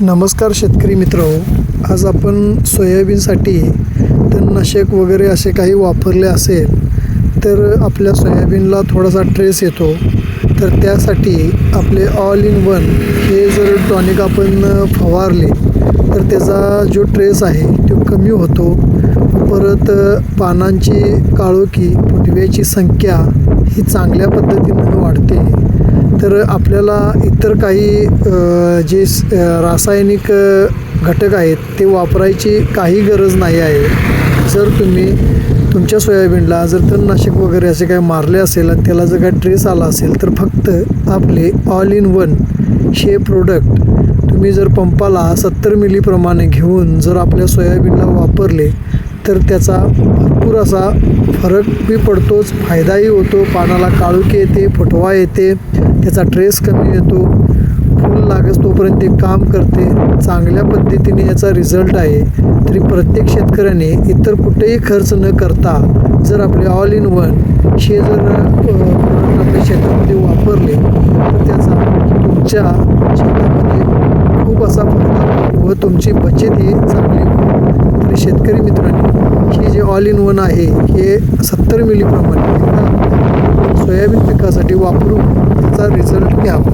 नमस्कार शेतकरी मित्र आज आपण सोयाबीनसाठी तणनाशक वगैरे असे काही वापरले असेल तर आपल्या सोयाबीनला थोडासा ट्रेस येतो. तर त्यासाठी आपले ऑल इन वन हे जर टॉनिक आपण फवारले तर त्याचा जो ट्रेस आहे तो कमी होतो. परत पानांची काळोखी फुटव्याची संख्या ही चांगल्या पद्धतीनं वाढते. तर आपल्याला इतर काही जे रासायनिक घटक आहेत ते वापरायची काही गरज नाही आहे. जर तुम्ही तुमच्या सोयाबीनला जर तणनाशक वगैरे असे काही मारले असेल आणि त्याला जर काही ट्रेस आला असेल तर फक्त आपले ऑल इन वन हे प्रोडक्ट तुम्ही जर पंपाला सत्तर मिलीप्रमाणे घेऊन जर आपल्या सोयाबीनला वापरले तर त्याचा भरपूर असा फरक बी पडतोच. फायदाही होतो. पानाला काळुकी येते फुटवा येते. त्याचा ट्रेस कमी येतो. फूल लागत तोपर्यंत ते काम करते. चांगल्या पद्धतीने याचा रिझल्ट आहे. तरी प्रत्येक शेतकऱ्याने इतर कुठेही खर्च न करता जर आपले ऑल इन वन हे जर प्रोडक्ट आपल्या शेतामध्ये वापरले तर त्याचा तुमच्या शेतामध्ये खूप असा फायदा व तुमची बचत ही चांगली होईल. तरी शेतकरी मित्रांनी ऑल इन वन आहे हे सत्तर मिलीप्रमाणे सोयाबीन पिकासाठी वापरून त्याचा रिझल्ट घ्यावा.